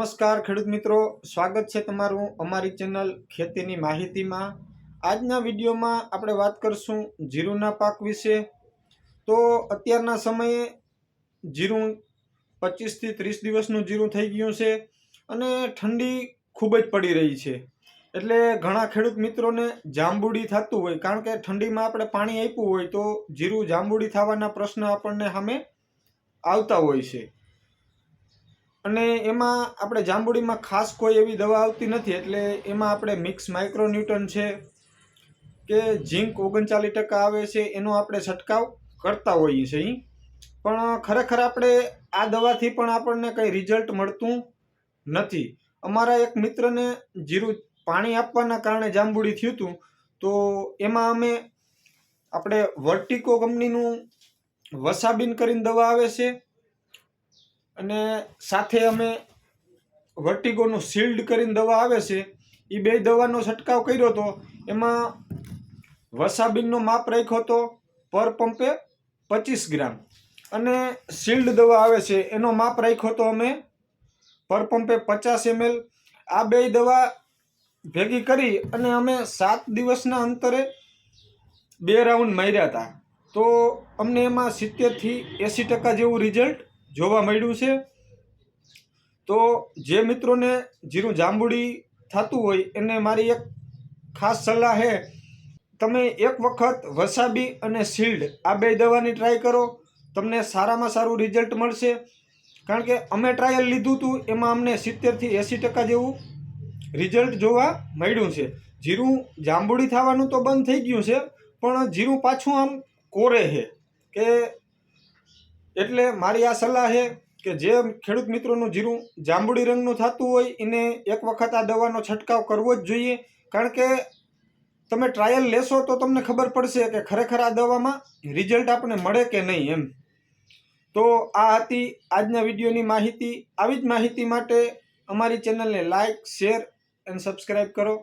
નમસ્કાર ખેડૂત મિત્રો. સ્વાગત છે તમારું અમારી ચેનલ ખેતીની માહિતીમાં. આજના વિડીયોમાં આપણે વાત કરશું જીરુના પાક વિશે. તો અત્યારના સમયે જીરું પચીસથી ત્રીસ દિવસનું જીરું થઈ ગયું છે અને ઠંડી ખૂબ જ પડી રહી છે. એટલે ઘણા ખેડૂત મિત્રોને જાંબુડી થતું હોય, કારણ કે ઠંડીમાં આપણે પાણી આપ્યું હોય તો જીરું જાંબુડી થવાના પ્રશ્ન આપણને સામે આવતા હોય છે. અને એમાં આપણે જાંબુડીમાં ખાસ કોઈ એવી દવા આવતી નથી, એટલે એમાં આપણે મિક્સ માઇક્રોન્યુટન છે કે ઝીંક ઓગણચાલીસ ટકા આવે છે, એનો આપણે છંટકાવ કરતા હોઈએ છીએ. પણ ખરેખર આપણે આ દવાથી પણ આપણને કંઈ રિઝલ્ટ મળતું નથી. અમારા એક મિત્રને જીરું પાણી આપવાના કારણે જાંબુડી થયું હતું, તો એમાં અમે આપણે વર્ટિકો કંપનીનું વસાબીન કરીને દવા આવે છે અને સાથે અમે વર્ટિગોનું શિલ્ડ કરીને દવા આવે છે એ બે દવાનો છંટકાવ કર્યો હતો. એમાં વસાબીનનો માપ રાખ્યો હતો પર પંપે પચીસ ગ્રામ. અને શિલ્ડ દવા આવે છે, એનો માપ રાખ્યો હતો અમે પર પંપે પચાસ એમએલ. આ બે દવા ભેગી કરી અને અમે સાત દિવસના અંતરે બે રાઉન્ડ માર્યા હતા. તો અમને એમાં સિત્તેરથી એંસી ટકા જેવું રિઝલ્ટ જોવા મળ્યું છે. તો જે મિત્રોને જીરું જાંબુડી થતું હોય એને મારી એક ખાસ સલાહ છે. તમે એક વખત વસાબી અને શિલ્ડ આ બે દવાની ટ્રાય કરો. તમને સારામાં સારું રિઝલ્ટ મળશે. કારણ કે અમે ટ્રાયલ લીધું હતું એમાં અમને સિત્તેરથી એંસી ટકા જેવું રિઝલ્ટ જોવા મળ્યું છે. જીરું જાંબુડી થવાનું તો બંધ થઈ ગયું છે, પણ જીરું પાછું આમ કોરે છે. કે એટલે મારી આ સલાહ છે કે જે ખેડૂત મિત્રોનું જીરું જાંબુડી રંગનું થતું હોય, એને એક વખત આ દવાનો છંટકાવ કરવો જ જોઈએ. કારણ કે તમે ટ્રાયલ લેશો તો તમને ખબર પડશે કે ખરેખર આ દવામાં રિઝલ્ટ આપણને મળે કે નહીં એમ. તો આ હતી આજના વિડીયોની માહિતી. આવી જ માહિતી માટે અમારી ચેનલને લાઇક શેર એન્ડ સબસ્ક્રાઈબ કરો.